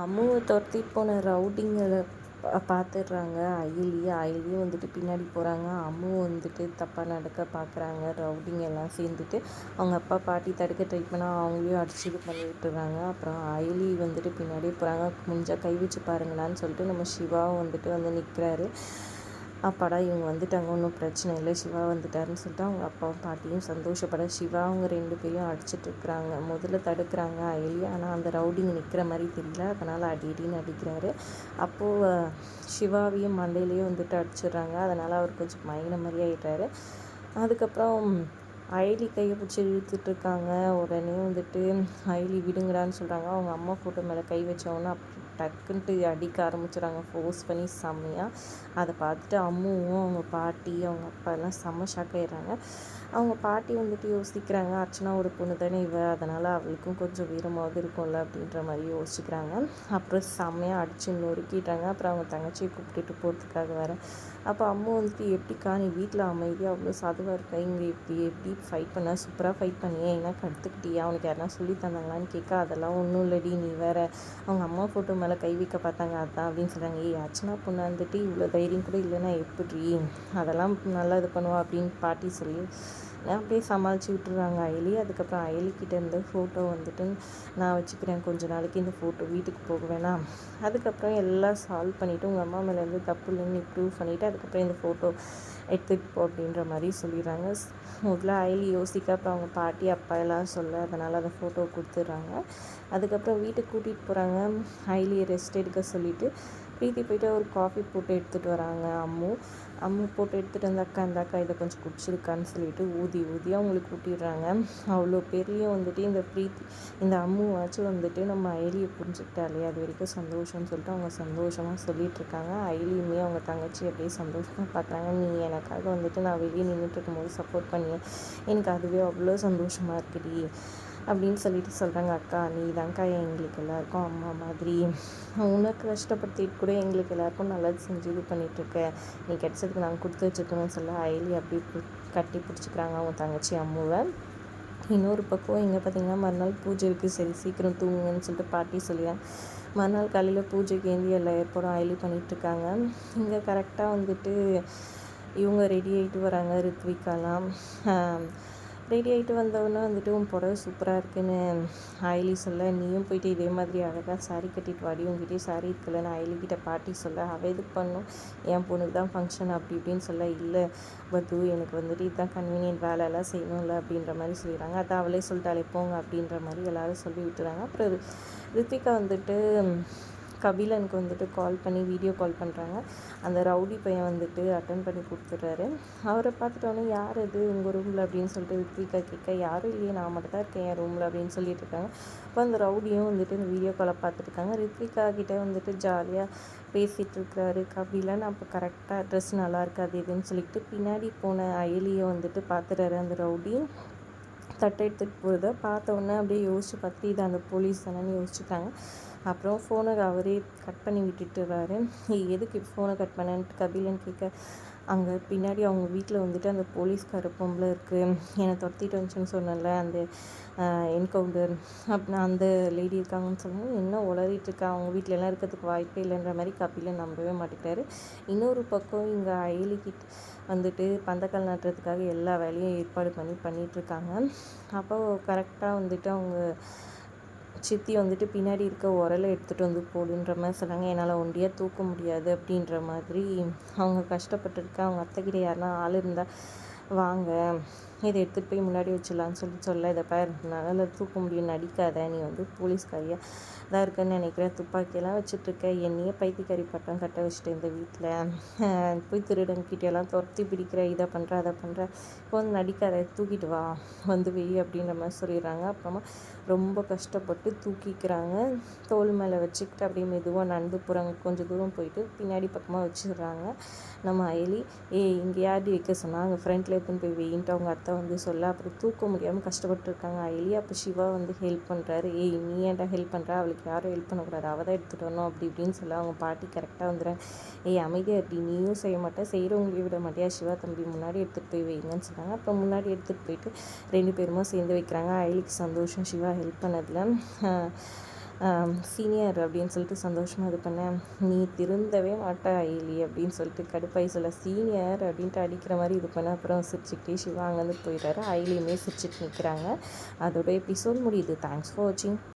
அம்முவை துரத்தி போன ரவுடிங்களை பா பார்த்துடுறாங்க அயிலி அயிலியும் வந்துட்டு பின்னாடி போகிறாங்க அம்மு வந்துட்டு தப்பாக நடக்க பார்க்குறாங்க ரவுடிங்க எல்லாம் சேர்ந்துட்டு அவங்க அப்பா பாட்டி தடுக்க ட்ரை பண்ணால் அவங்களையும் அடிச்சு இது பண்ணி விட்டுறாங்க அப்புறம் அயிலி வந்துட்டு பின்னாடியே போகிறாங்க முடிஞ்சால் கை வச்சு பாருங்களான்னு சொல்லிட்டு நம்ம சிவாவும் வந்துட்டு வந்து நிற்கிறாரு அப்பாடா இவங்க வந்துட்டாங்க. ஒன்றும் பிரச்சனை இல்லை. சிவா வந்துட்டாருன்னு சொல்லிட்டு அவங்க அப்பாவும் பாட்டியும் சந்தோஷப்பட சிவா அவங்க ரெண்டு பேரையும் அடிச்சிட்டு இருக்கிறாங்க. முதல்ல தடுக்கிறாங்க அயலி. ஆனால் அந்த ரவுடிங்க நிற்கிற மாதிரி தெரியல. அதனால் அடி அடின்னு அடிக்கிறாரு. அப்போது சிவாவையும் மண்டையிலையும் வந்துட்டு அடிச்சிடுறாங்க. அதனால் அவர் கொஞ்சம் மயன மாதிரி ஆகிட்டாரு அதுக்கப்புறம் அயலி கையை பிடிச்சி இழுத்துட்ருக்காங்க உடனே வந்துட்டு அயலி விடுங்கடான்னு சொல்கிறாங்க அவங்க அம்மா ஃபோட்டோ மேலே கை வச்சவொன்னே டக்குன்ட்டு அடிக்க ஆரம்பிச்சிடுறாங்க. ஃபோர்ஸ் பண்ணி செம்மையாக அதை பார்த்துட்டு அம்முவும் அவங்க பாட்டி அவங்க அப்பா எல்லாம் செம்ம ஷாக் ஆயிடுறாங்க. அவங்க பாட்டி வந்துட்டு யோசிக்கிறாங்க அர்ச்சனா ஒரு பொண்ணு தானே இவ. அதனால் அவளுக்கும் கொஞ்சம் வீரமாவது இருக்கும்ல அப்படின்ற மாதிரி யோசிக்கிறாங்க. அப்புறம் செம்மையாக அடித்து நொறுக்கிட்டாங்க. அப்புறம் அவங்க தங்கச்சியை கூப்பிட்டுட்டு போகிறதுக்காக வர அப்போ அம்மா வந்துட்டு எப்படிக்கா நீ வீட்டில் அமைதியாக அவ்வளோ சாதுவாக இருக்கா? இங்கே எப்படி எப்படி ஃபைட் பண்ண சூப்பராக ஃபைட் பண்ணியே. என்ன கற்றுக்கிட்டியா அவனுக்கு யாருனா சொல்லி தந்தாங்களான்னு கேட்க அதெல்லாம் ஒன்றும் இல்லடி. நீ வேறு. அவங்க அம்மா ஃபோட்டோ மேலே கை வைக்க பார்த்தாங்க அதான் அப்படின்னு சொல்கிறாங்க ஏய் அர்ச்சனா பொண்ணு வந்துட்டு இவ்வளோ தைரியம் கூட இல்லைன்னா எப்படி? அதெல்லாம் நல்லா இது பண்ணுவா அப்படின்னு பாட்டி சொல்லி அப்படியே சமாளித்து விட்டுறாங்க. அயலி அதுக்கப்புறம் அயலிக்கிட்ட இருந்த ஃபோட்டோ வந்துட்டு நான் வச்சுக்கிறேன். கொஞ்ச நாளைக்கு இந்த ஃபோட்டோ வீட்டுக்கு போக வேணாம். அதுக்கப்புறம் எல்லாம் சால்வ் பண்ணிவிட்டு உங்கள் அம்மா மேலேருந்து தப்பு இல்லைன்னு ப்ரூவ் பண்ணிவிட்டு அதுக்கப்புறம் இந்த ஃபோட்டோ எடுத்துகிட்டு போ அப்படின்ற மாதிரி சொல்லிடுறாங்க. முதல்ல அயலி யோசிக்க அப்புறம் அவங்க பாட்டி அப்பா எல்லாம் சொல்ல அதனால் அதை ஃபோட்டோ கொடுத்துட்றாங்க. அதுக்கப்புறம் வீட்டுக்கு கூட்டிகிட்டு போகிறாங்க அயலியை ரெஸ்ட் எடுக்க சொல்லிவிட்டு பிரீத்தி போயிட்டு ஒரு காஃபி போட்டு எடுத்துகிட்டு வராங்க. அம்மு அம்மு போட்டு எடுத்துகிட்டு வந்தாக்கா அக்கா அக்கா இதை கொஞ்சம் குடிச்சிருக்கான்னு சொல்லிட்டு ஊதி ஊதி அவங்களுக்கு ஊட்டிடுறாங்க அவ்வளோ பெரிய வந்துட்டு இந்த பிரீத்தி இந்த அம்முவாச்சும் வந்துட்டு நம்ம ஐலியை புரிஞ்சுக்கிட்டாலே அது வரைக்கும் சந்தோஷம்னு சொல்லிட்டு அவங்க சந்தோஷமாக சொல்லிகிட்ருக்காங்க இருக்காங்க அவங்க தங்கச்சி அப்படியே சந்தோஷமாக பார்க்குறாங்க. நீ எனக்காக வந்துட்டு நான் வெளியே நின்றுட்டு இருக்கும்போது சப்போர்ட் பண்ணி எனக்கு அதுவே அவ்வளோ சந்தோஷமாக இருக்குடி. அப்படின்னு சொல்லிட்டு சொல்கிறாங்க அக்கா நீ தான்க்கா எங்களுக்கு எல்லாருக்கும் அம்மா மாதிரி. உனக்கு கஷ்டப்படுத்திட்டு கூட எங்களுக்கு எல்லாருக்கும் நல்லது செஞ்சு இது பண்ணிகிட்ருக்க நீ கிடச்சதுக்கு நாங்கள் கொடுத்து வச்சுருக்கணும்னு சொல்ல அயலி அப்படி கட்டி பிடிச்சிக்கிறாங்க அவங்க தங்கச்சி அம்முவை. இன்னொரு பக்கம் இங்கே பார்த்தீங்கன்னா மறுநாள் பூஜை இருக்குது சரி சீக்கிரம் தூங்குங்கன்னு சொல்லிட்டு பாட்டி சொல்லிடுறேன் மறுநாள் காலையில் பூஜைக்கு ஏந்தி எல்லா ஏற்பாடும் அயலி பண்ணிகிட்ருக்காங்க இங்கே கரெக்டாக வந்துட்டு இவங்க ரெடி ஆகிட்டு வராங்க ரித்விகாலாம். ரெடி ஆகிட்டு வந்தவொடனே வந்துட்டு உன் புடவை சூப்பராக இருக்குன்னு ஆயிலி சொல்ல நீயும் போயிட்டு இதே மாதிரி அழகாக சாரீ கட்டிட்டு வாடி உங்ககிட்டயே சாரி இருக்கலைன்னு ஆயிலிக்கிட்ட பாட்டி சொல்ல அவள் எதுக்கு பண்ணும்? என் பொண்ணுக்கு தான் ஃபங்க்ஷன் அப்படி இப்படின்னு சொல்ல இல்லை பத்து எனக்கு வந்துட்டு இதுதான் கன்வீனியன்ட் வேலையெல்லாம் செய்யணும்ல அப்படின்ற மாதிரி சொல்லிடுறாங்க. அதை அவளே சொல்லிட்டாலே போங்க அப்படின்ற மாதிரி எல்லோரும் சொல்லி விட்டுறாங்க. அப்புறம் ரித்திகா வந்துட்டு கபிலனுக்கு வந்துட்டு கால் பண்ணி வீடியோ கால் பண்ணுறாங்க அந்த ரவுடி பையன் வந்துட்டு அட்டன் பண்ணி கொடுத்துட்றாரு. அவரை பார்த்துட்டோன்னே யார் இது? உங்கள் ரூமில் அப்படின்னு சொல்லிட்டு ரித்விகா கேட்க யாரும் இல்லையே நான் மட்டும் தான் இருக்கேன் என் ரூமில் அப்படின்னு சொல்லிட்டு இருக்காங்க. அப்போ அந்த ரவுடியும் வந்துட்டு இந்த வீடியோ காலை பார்த்துருக்காங்க ரித்விகா கிட்டே வந்துட்டு ஜாலியாக பேசிகிட்டு இருக்கிறாரு. கபிலன் அப்போ கரெக்டாக ட்ரெஸ் நல்லா இருக்காது இதுன்னு சொல்லிட்டு பின்னாடி போன அயலியை வந்துட்டு பார்த்துறாரு அந்த ரவுடி. தட்டை எடுத்துகிட்டு போகிறத பார்த்த உடனே அப்படியே யோசிச்சு பார்த்துட்டு இது அந்த போலீஸ் தானேன்னு யோசிச்சுட்டாங்க. அப்புறம் ஃபோனை அவரே கட் பண்ணி விட்டுட்டுறாரு எதுக்கு ஃபோனை கட் பண்ணேன்ட்டு கபிலன் கேட்க அங்கே பின்னாடி அவங்க வீட்டில் வந்துட்டு அந்த போலீஸ்கார பொம்பளை இருக்குது என்னை துரத்திட்டு வந்துச்சுன்னு சொன்னேன்ல அந்த என்கவுண்டர் அப் அந்த லேடி இருக்காங்கன்னு சொன்னேன் என்ன உளறிட்டுருக்கா அவங்க வீட்டிலலாம் இருக்கிறதுக்கு வாய்ப்பே இல்லைன்ற மாதிரி கபிலன் நம்பவே மாட்டேங்கிறாரு இன்னொரு பக்கம் இங்கே அயலிக்கிட்ட வந்துட்டு பந்தக்கால் நட்டுறதுக்காக எல்லா வேலையும் ஏற்பாடு பண்ணி பண்ணிகிட்ருக்காங்க அப்போ கரெக்டாக வந்துட்டு அவங்க சித்தி வந்துட்டு பின்னாடி இருக்க உரலை எடுத்துகிட்டு வந்து போடுன்ற மாதிரி சொன்னாங்க. என்னால் ஒண்டியாக தூக்க முடியாது அப்படின்ற மாதிரி. அவங்க கஷ்டப்பட்டுருக்க அவங்க அத்தைக்கிட்ட யாருனா ஆள் இருந்தால் வாங்க. இதை எடுத்துகிட்டு போய் முன்னாடி வச்சிடலான்னு சொல்லி சொல்ல இதை பார் நல்லா தூக்க முடியும் நடிக்காத நீ வந்து போலீஸ்காரியாக தான் இருக்குன்னு நினைக்கிறேன். துப்பாக்கியெல்லாம் வச்சுட்ருக்க என்னையே பைத்தியக்காரி பட்டம் கட்ட வச்சுட்டு இந்த வீட்டில் போய் திருடங்கிட்டெல்லாம் துரத்தி பிடிக்கிற இதை பண்ணுற அதை பண்ணுற இப்போ வந்து நடிக்காத தூக்கிட்டு வா வந்து வெய் அப்படின்ற மாதிரி சொல்லிடுறாங்க. அப்புறமா ரொம்ப கஷ்டப்பட்டு தூக்கிக்கிறாங்க. தோல் மேலே வச்சுக்கிட்டு அப்படியே மெதுவாக நடந்து போகிறாங்க கொஞ்சம் தூரம் போயிட்டு பின்னாடி பக்கமாக வச்சுடுறாங்க. நம்ம அயலி ஏ இங்கே யார்டி வைக்க சொன்னால் அங்கே ஃப்ரண்ட்டில் எடுத்துன்னு போய் வெயின்ட்டு அவங்க அத்தை வந்து சொல்ல அப்புறம் தூக்க முடியாமல் கஷ்டப்பட்டுருக்காங்க. அயலி அப்போ சிவா வந்து ஹெல்ப் பண்ணுறாரு ஏய் நீ ஏன்டா ஹெல்ப் பண்ணுறா அவளுக்கு யாரும் ஹெல்ப் பண்ணக்கூடாது. அவள் தான் எடுத்துகிட்டு வரணும். அப்படி இப்படின்னு சொல்ல அவங்க பாட்டி கரெக்டாக வந்துடுறாங்க ஏய் அமைதியாக அப்படி நீயும் செய்ய மாட்டேன் செய்கிறவங்களையும் விட மாட்டியா? சிவா தம்பி முன்னாடி எடுத்துகிட்டு போய் வைங்கன்னு சொன்னாங்க அப்புறம் முன்னாடி எடுத்துகிட்டு போயிட்டு ரெண்டு பேருமா சேர்ந்து வைக்கிறாங்க. அயலிக்கு சந்தோஷம். சிவா ஹெல்ப் பண்ணதில் சீனியர் அப்படின்னு சொல்லிட்டு சந்தோஷமாக இது பண்ணேன் நீ திருந்தவே மாட்டா ஐலி அப்படின்னு சொல்லிட்டு கடுப்பாய் சொல்ல சீனியர் அப்படின்ட்டு அடிக்கிற மாதிரி இது பண்ண அப்புறம் சிரிச்சுக்கிட்டே சிவா அங்கேருந்து போயிட்டாரு. ஐலியுமே சிரிச்சுட்டு நிற்கிறாங்க அதோட எபிசோட் முடியுது. தேங்க்ஸ் ஃபார் வாட்சிங்